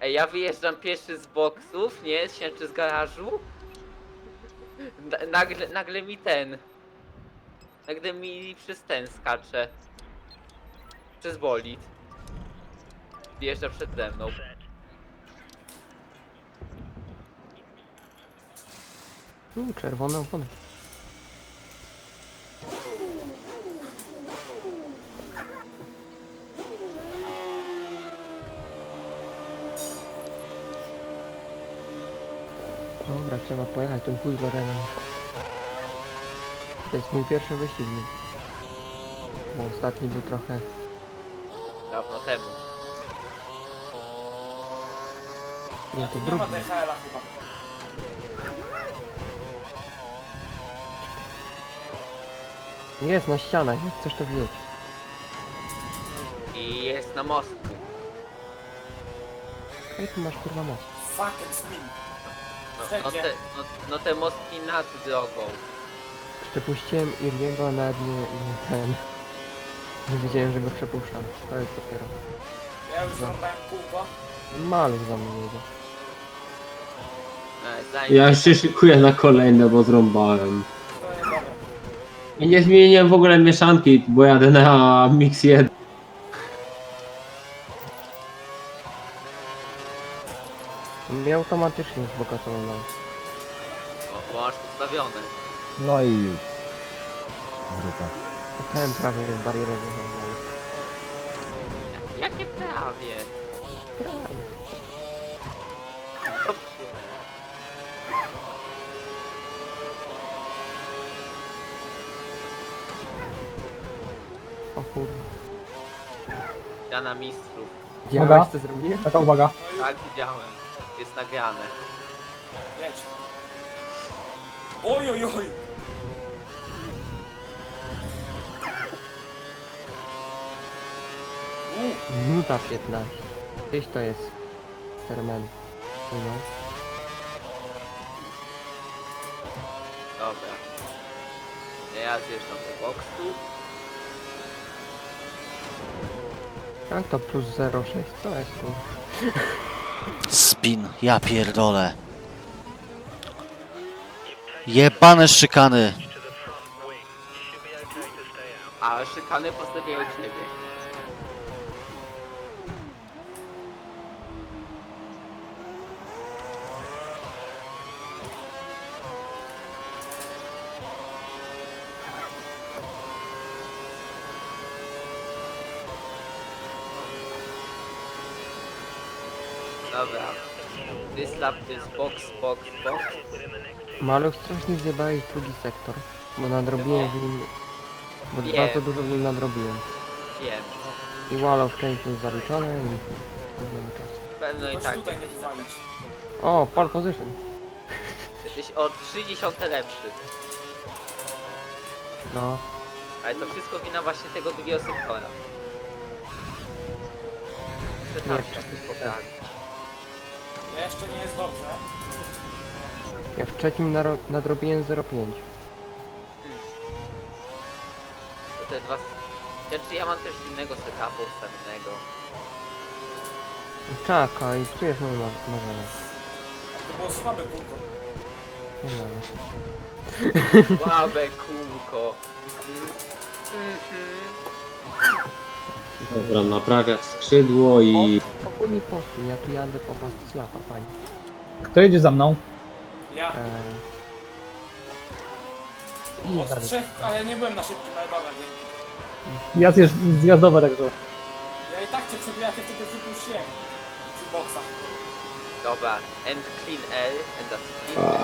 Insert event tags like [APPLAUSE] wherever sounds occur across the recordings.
Ej, ja wyjeżdżam pierwszy z boksów, nie? Sięczy z garażu. Na- Nagle, nagle mi ten. Nagle mi przez ten skacze. Przez bolid. Wjeżdża przede mną. U, czerwone. Dobra, trzeba pojechać tym pół Lorenem. To jest mój pierwszy wyścig. Bo ostatni był trochę... Dawno temu. Nie, to Nie ma drugi. DHL-a chyba. Jest na ścianach, jak chcesz to wziąć. I jest na mostku. Ej, tu masz kurwa most. Fucking spin. No, no, te, no, no te mostki nad drogą. Przepuściłem Iriego, nawet nie, nie ten... Nie wiedziałem, że go przepuszczam. To jest dopiero. Ja już zrobiłem kółko. Maluch za mną jedzie. E, zanim Ja się szykuję na kolejne, bo zrąbałem. To jest dobre. I nie zmieniłem w ogóle mieszanki, bo jadę na Mix 1. Mnie automatycznie wzbogacono na... O, bo masz ustawione. No i już. Grupa. Ten prawie jest barierę wychował. Jakie prawie? O kurwa. Ja na mistrzów. Widziałeś co zrobiłem? Taka uwaga. Tak widziałem. Jest nagrane. Jedź. Oj, oj, oj. U, Minuta 15. Gdzieś to jest. Sterman. No. Dobra. Ja zjeżdżam do boksu. Jak to plus 0,6? Co jest tu? [LAUGHS] Spin, ja pierdolę. Jebane szykany. A szykany postawiają ciebie. Dobra. This lap is box, box, box. Maluch strasznie zjebałeś drugi sektor. Bo nadrobiłem w nim... Bo Nie. bardzo dużo w nim nadrobiłem. Wiem. I Wall część jest zaliczone i... nie wiem czasu. Pewno i chodź tak. tutaj nie wywalić. O, pole position. Jesteś o 30 lepszy. No. Ale to wszystko wina właśnie tego drugiego sektora. Przepraszam, poprawię. Jeszcze nie jest dobrze. Ja w trzecim naro- nadrobiłem 0,5. To te dwa... Znaczy ja mam też innego setupu ustawionego. Czekaj, tu jest moje mar- marzenie. To było słabe kółko. Nie wiem. Słabe kółko. [LAUGHS] Mhm. Dobra, naprawiać skrzydło i... O, mi posuń, ja tu jadę po was z lapa, pani. Kto jedzie za mną? Ja. Eee, Od trzech, ale nie byłem na szybkim najbardziej. Ja zjeżdż, zjazdowe także. Ja i tak cię przebijacie wtedy wypuściłem. Przy boksach. Dobra, and clean L, and that's clean A, L.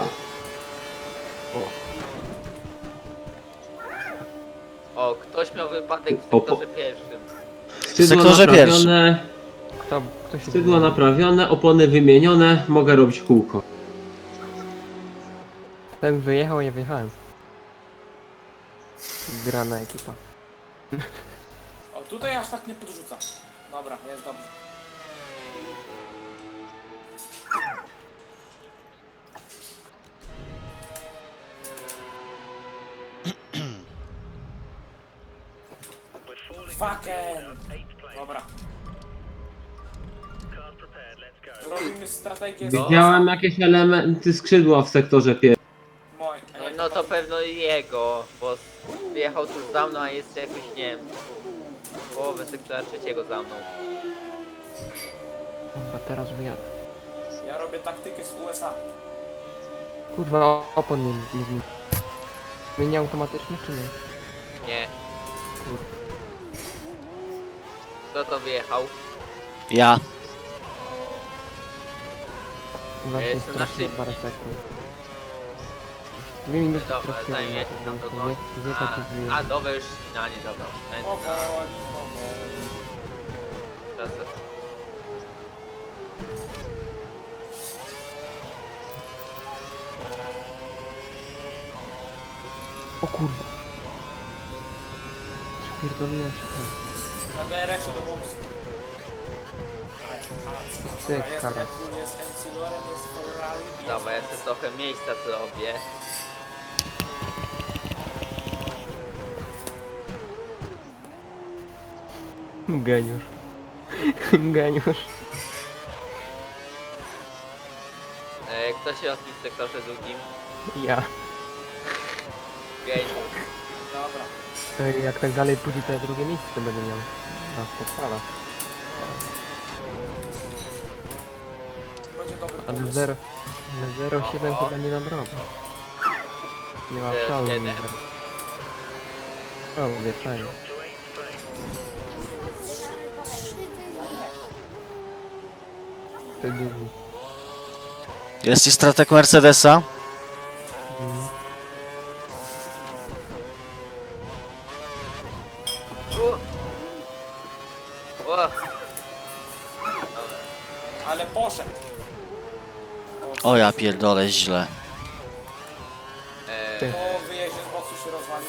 O, ktoś miał wypadek w sektorze pierwszym. Skrzydło sektorze naprawione, kto, kto się naprawione, opony wymienione, mogę robić kółko. Ten wyjechał, ja wyjechałem. Grana ekipa. O, tutaj aż tak nie podrzuca. Dobra, jest dobrze. Fucking! Dobra. Robimy strategię. Widziałem jakieś elementy skrzydła w sektorze pier... Moj. No, no to pewno jego, bo wjechał tuż za mną, a jest jakoś, nie wiem, połowę sektora trzeciego za mną. Kurwa, teraz wyjadę. Ja robię taktykę z USA. Kurwa, opon nie, nie zmieni. Zmieni automatycznie czy nie? Nie. Kurwa. Kto to wyjechał? Ja. Właśnie jestem na strasznie szybki. parę sekund. Dwie minuty Dobra, zajmie na to, tam nie, nie A, taki zły. a dobra, już ścinanie, dobra. Powoli, powoli. Teraz O kurwa. Spierdoliłem się tam. Na DRX-ie do boksu. Cyk, Jest kara. Red Bull, jest MC Loren, jest Ferrari, jest... Dobra, ja sobie trochę miejsca zrobię. Geniusz. [LAUGHS] Geniusz. E, kto się rozbił w sektorze drugim? Ja. Geniusz. Dobra. E, Jak tak dalej pójdzie, to ja drugie miejsce będę miał. Na podpala. Będzie dobry Ale pomysł. 0... 0,7 chyba nie nadrobię. Nie ma Zero szału. siedem. O, i strateg Mercedesa. Ale poszedł. O ja pierdolę, źle. E, Ty. Po wyjeździe z boksu się rozwalił.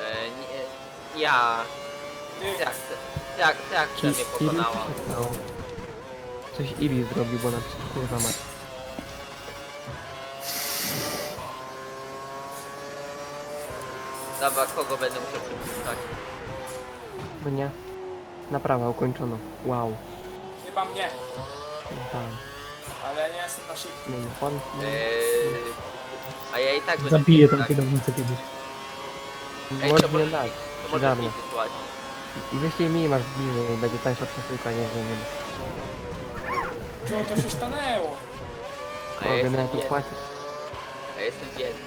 e, nie, ja... Ty, Jak, jak, jak Czy mnie pokonała? no. Coś Ibi zrobił, bo nam kurwa ma. Dobra, kogo będę musiał przypuszczać? No nie. Naprawa ukończono. Wow. Chyba mnie. Tam. Ale ja nie jestem na szybki. Nie, nie, pan. Eee, a ja i tak będę Zabiję tą tak. kierownicę kiedyś. Ej, Może to nie może- dać. To może. I wyślij mi masz bliżej, będzie tańsza przesyłka, nie wiem. Co to się stanęło? A ja Mogę jestem biedny. płacić. A ja jestem biedny.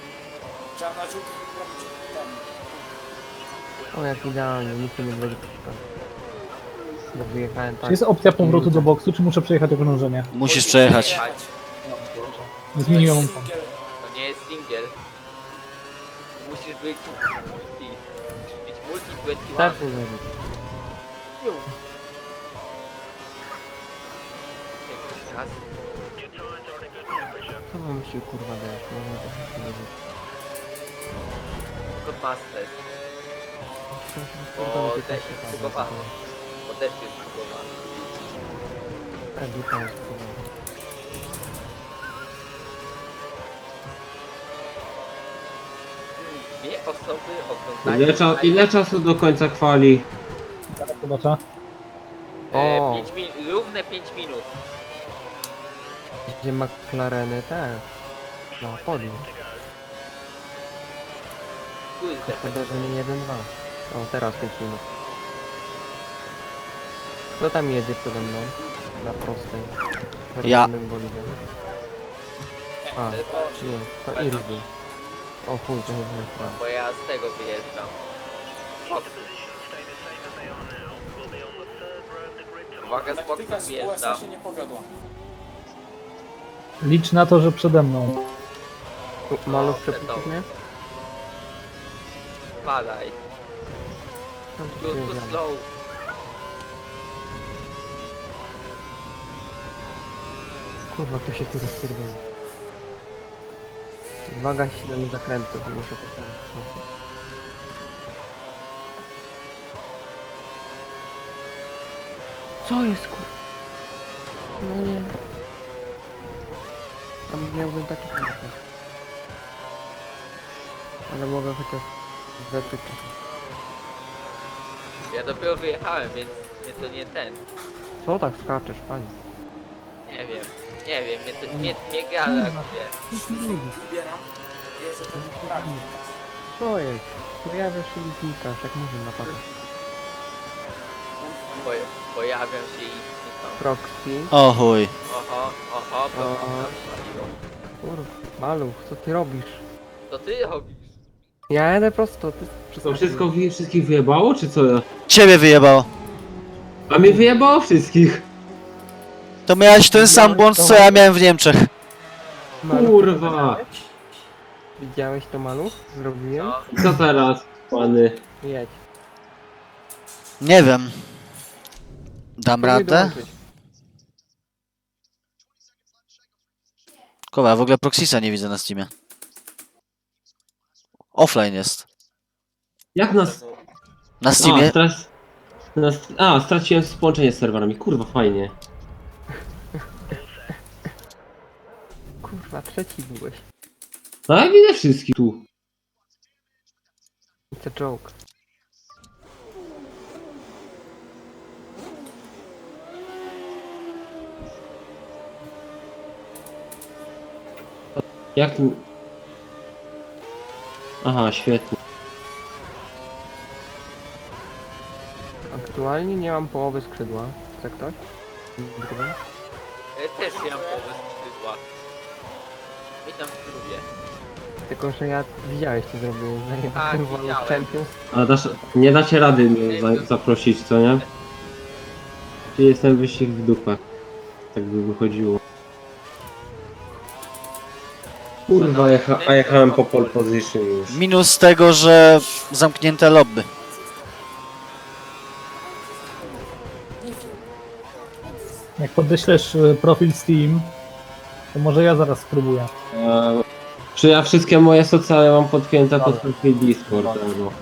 Trzeba na żółtych robić. O jak idealnie, nic mi nie będzie przeszkadzać. Bo wyjechałem tak. Czy jest opcja powrotu do boksu, czy muszę przejechać okrążenie? Musisz przejechać. Jechać. Zmieniłem To to. To nie jest singiel. Musisz być multi. Musisz być multi 21. Starczy zrobić. Raz. Co wam się kurwa dajesz? No nie wiem, co nie wiem. Codemaster. Co O, to też jest. Bo też jest zbugowany. Tak. Dwie osoby oglądają... Ile, cza, ile czasu do końca kwali? Zaraz zobaczę. E, O. pięć min równe 5 minut. Gdzie McLareny też. No, podium. Kurde. Wydarzenie 1-2. O, teraz 5 minut. Kto tam jedzie przede mną? Na prostej. Ja. Czerwonym bolidem. A, nie, to Irby. O chuj, to nie wiem. Bo ja z tego wyjeżdżam. Uwaga, z Taktyka wyjeżdżam. Się nie powiodła. Licz na to, że przede mną. Tu O, przepuścił mnie? Spadaj. Tam tu przyjeżdżamy. slow. Kurwa, tu się tu rozpierdolę. Uwaga, 7 zakrętów, muszę postawić. Co jest kur... No nie. Tam miałbym taki kartę. Ale mogę chociaż zepsuć. Ja dopiero wyjechałem, więc mnie to nie ten. Co tak skaczesz, panie? Nie wiem, nie wiem, mnie, to, mnie, mnie galakuje. Wybieram. Jest to prawie. Co jest? Pojawia się i znikasz, jak murzyn napada. Poja pojawiam się i znikam. Proxy. O chuj. Oho, oho, bo O. Kurwa, maluch, co ty robisz? To ty robisz. Ja jadę prosto, ty To wszystko wszystkich wyjebało, czy co? Ciebie wyjebało. A mnie wyjebało wszystkich. To miałeś ten sam błąd, co ja miałem w Niemczech. Maluch, Kurwa. Widziałeś to maluch? Zrobiłem? No, Co teraz, pany? Jedź. Nie wiem. Dam Spróbuj radę? dołączyć. Kowa, ja w ogóle Proxisa nie widzę na Steamie. Offline jest. Jak nas... Na A, Steamie? nas... A, straciłem połączenie z serwerami. Kurwa, fajnie. Kurwa, trzeci byłeś. No ja widzę wszystkich tu. It's a joke. Jak... tu- Aha, świetnie. Aktualnie nie mam połowy skrzydła. Chce ktoś? Dobra. ja też nie mam połowy skrzydła. Witam w klubie. Tylko, że ja widziałeś co zrobiłem. Tak, Zajebałem World widziałem. Champions. A dasz... Nie dacie rady mnie za... zaprosić, co nie? Czy jestem wyścig w dupę. Tak by wychodziło. Kurwa, jecha... a jechałem po pole position już. Minus tego, że zamknięte lobby. Jak podeślesz y, profil Steam, to może ja zaraz spróbuję. Eee, czy ja wszystkie moje socjale mam podpięte pod profil Discord albo...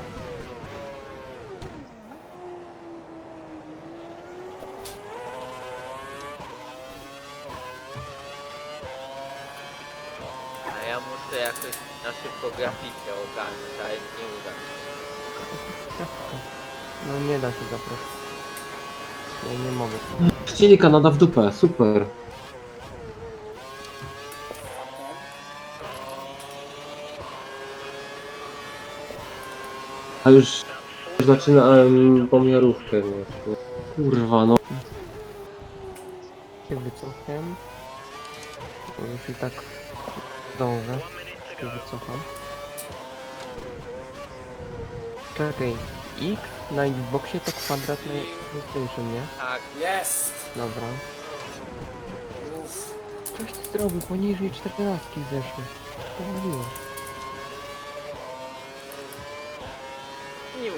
A ja muszę jakoś na szybko grafikę ogarnąć, ale nie uda mi się. No nie da się zaprosić. Nie, nie mogę. Chcieli Kanada w dupę, super. A już już zaczynałem pomiarówkę. No. Kurwa, no. Się wycofam. Bo już i tak zdążę. Się wycofam. Czekaj. X na Xboxie to kwadrat na PlayStation, nie? Tak, Jest! Dobra. Coś ty zrobił, poniżej 14 zeszły. Powoliło. Nie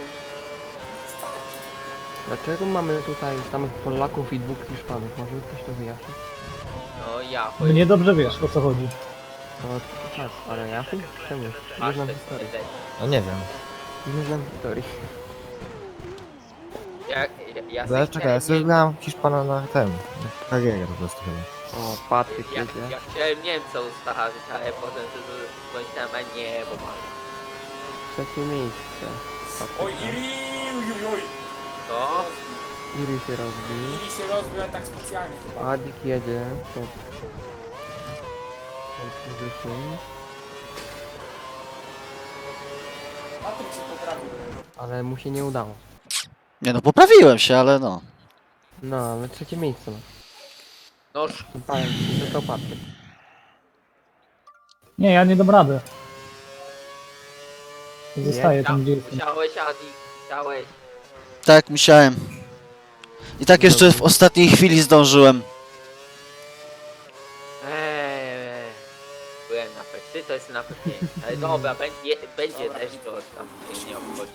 Dlaczego mamy tutaj samych Polaków i dwóch Hiszpanów? Może ktoś to wyjaśni? No ja, Mnie dobrze wiesz o co chodzi. No tak, ale ja? Czemu? Nie masz znam te historii. No nie wiem. Nie znam historii. Ja, ja, ja, czekaj, ja sobie nie- grałem Hiszpana na tym. Na karierę po prostu chyba. O, Patryk ja, jedzie. ja chciałem Niemca ustawić, ale potem to pomyślałem, a nie, bo mam Trzecie miejsce. Oj, Iri, oj, oj, oj. to. Iri się rozbił. Iri się rozbił tak specjalnie chyba. Adik jedzie. To... Position. Patryk się poprawił. Ale mu się nie udało. Nie no, poprawiłem się, ale no. No, ale trzecie miejsce ma. No sz- Powiem ci, że to Patryk. Nie, ja nie dam rady. Zostaję tam, gdzie jestem. musiałeś, Adi, musiałeś. Tak, musiałem. I tak jeszcze w ostatniej chwili zdążyłem. Eee, byłem na P3, to jest na P5. Ale dobra, będzie, będzie też to tam nie obchodzi.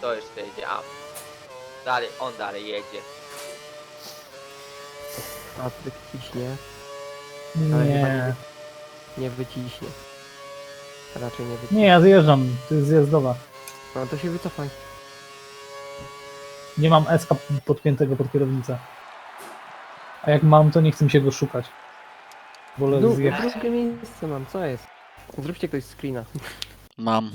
To jeszcze jedzie, a dalej, on dalej jedzie. Patryk ciśnie. Ale chyba Nie. Nie wyciśnie. Raczej nie. Nie, ja zjeżdżam. To jest zjazdowa. No to się wycofaj. Nie mam SK podpiętego pod kierownicę. A jak mam, to nie chcę mi się go szukać. Wolę zjechać. drugie miejsce mam, co jest? Zróbcie ktoś screena. Mam.